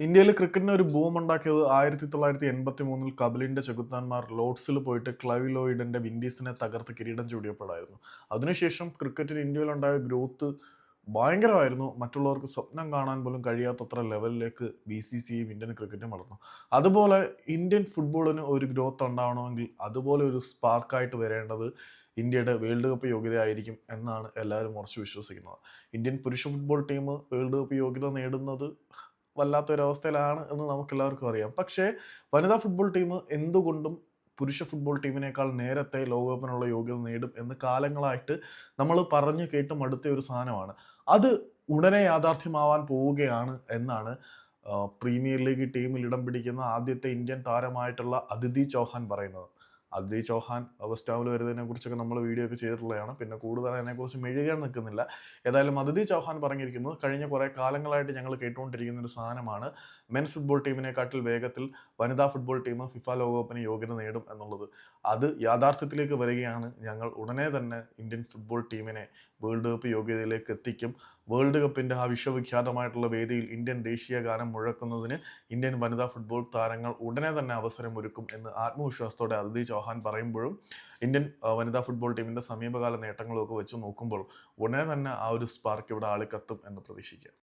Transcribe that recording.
ഇന്ത്യയിൽ ക്രിക്കറ്റിന് ഒരു ബൂം ഉണ്ടാക്കിയത് ആയിരത്തി തൊള്ളായിരത്തി എൺപത്തി മൂന്നിൽ കപിലിന്റെ ചെകുത്താന്മാർ ലോഡ്സിൽ പോയിട്ട് ക്ലൈവ് ലോയിഡിന്റെ വിൻഡീസിനെ തകർത്ത് കിരീടം ചൂടിയപ്പോഴായിരുന്നു. അതിനുശേഷം ക്രിക്കറ്റിന് ഇന്ത്യയിലുണ്ടായ ഗ്രോത്ത് ഭയങ്കരമായിരുന്നു. മറ്റുള്ളവർക്ക് സ്വപ്നം കാണാൻ പോലും കഴിയാത്തത്ര ലെവലിലേക്ക് ബി സി സി ഇന്ത്യൻ ക്രിക്കറ്റും വളർന്നു. അതുപോലെ ഇന്ത്യൻ ഫുട്ബോളിന് ഒരു ഗ്രോത്ത് ഉണ്ടാവണമെങ്കിൽ അതുപോലെ ഒരു സ്പാർക്കായിട്ട് വരേണ്ടത് ഇന്ത്യയുടെ വേൾഡ് കപ്പ് യോഗ്യതയായിരിക്കും എന്നാണ് എല്ലാവരും ഉറച്ചു വിശ്വസിക്കുന്നത്. ഇന്ത്യൻ പുരുഷ ഫുട്ബോൾ ടീം വേൾഡ് കപ്പ് യോഗ്യത നേടുന്നത് വല്ലാത്തൊരവസ്ഥയിലാണ് എന്ന് നമുക്ക് എല്ലാവർക്കും അറിയാം. പക്ഷേ വനിതാ ഫുട്ബോൾ ടീം എന്തുകൊണ്ടും പുരുഷ ഫുട്ബോൾ ടീമിനേക്കാൾ നേരത്തെ ലോകകപ്പിനുള്ള യോഗ്യത നേടും എന്ന് കാലങ്ങളായിട്ട് നമ്മൾ പറഞ്ഞു കേട്ട് മടുത്ത ഒരു സാധനമാണ്. അത് ഉടനെ യാഥാർത്ഥ്യമാവാൻ പോവുകയാണ് എന്നാണ് പ്രീമിയർ ലീഗ് ടീമിൽ ഇടം പിടിക്കുന്ന ആദ്യത്തെ ഇന്ത്യൻ താരമായിട്ടുള്ള അതിഥി ചൗഹാൻ പറയുന്നത്. അതിഥി ചൗഹാൻ അവസ്റ്റാവിൽ വരുന്നതിനെ കുറിച്ചൊക്കെ നമ്മൾ വീഡിയോ ഒക്കെ ചെയ്തിട്ടുള്ളതാണ്. പിന്നെ കൂടുതൽ അതിനെക്കുറിച്ച് മെഴുകാൻ നിൽക്കുന്നില്ല. ഏതായാലും അതിഥി ചൗഹാൻ പറഞ്ഞിരിക്കുന്നത് കഴിഞ്ഞ കുറേ കാലങ്ങളായിട്ട് ഞങ്ങൾ കേട്ടുകൊണ്ടിരിക്കുന്ന ഒരു സാധനമാണ്. മെൻസ് ഫുട്ബോൾ ടീമിനെക്കാട്ടിൽ വേഗത്തിൽ വനിതാ ഫുട്ബോൾ ടീം ഫിഫ ലോകകപ്പിന് യോഗ്യത നേടും എന്നുള്ളത്. അത് യാഥാർത്ഥ്യത്തിലേക്ക് വരികയാണ്. ഞങ്ങൾ ഉടനെ തന്നെ ഇന്ത്യൻ ഫുട്ബോൾ ടീമിനെ വേൾഡ് കപ്പ് യോഗ്യതയിലേക്ക് എത്തിക്കും. വേൾഡ് കപ്പിന്റെ ആ വിശ്വവിഖ്യാതമായിട്ടുള്ള വേദിയിൽ ഇന്ത്യൻ ദേശീയ ഗാനം മുഴക്കുന്നതിന് ഇന്ത്യൻ വനിതാ ഫുട്ബോൾ താരങ്ങൾ ഉടനെ തന്നെ അവസരമൊരുക്കും എന്ന് ആത്മവിശ്വാസത്തോടെ അതിഥി പറയുമ്പോഴും ഇന്ത്യൻ വനിതാ ഫുട്ബോൾ ടീമിന്റെ സമീപകാല നേട്ടങ്ങളൊക്കെ വെച്ച് നോക്കുമ്പോൾ ഉടനെ തന്നെ ആ ഒരു സ്പാർക്ക് ഇവിടെ ആളിക്കത്തും എന്ന് പ്രതീക്ഷിക്കാം.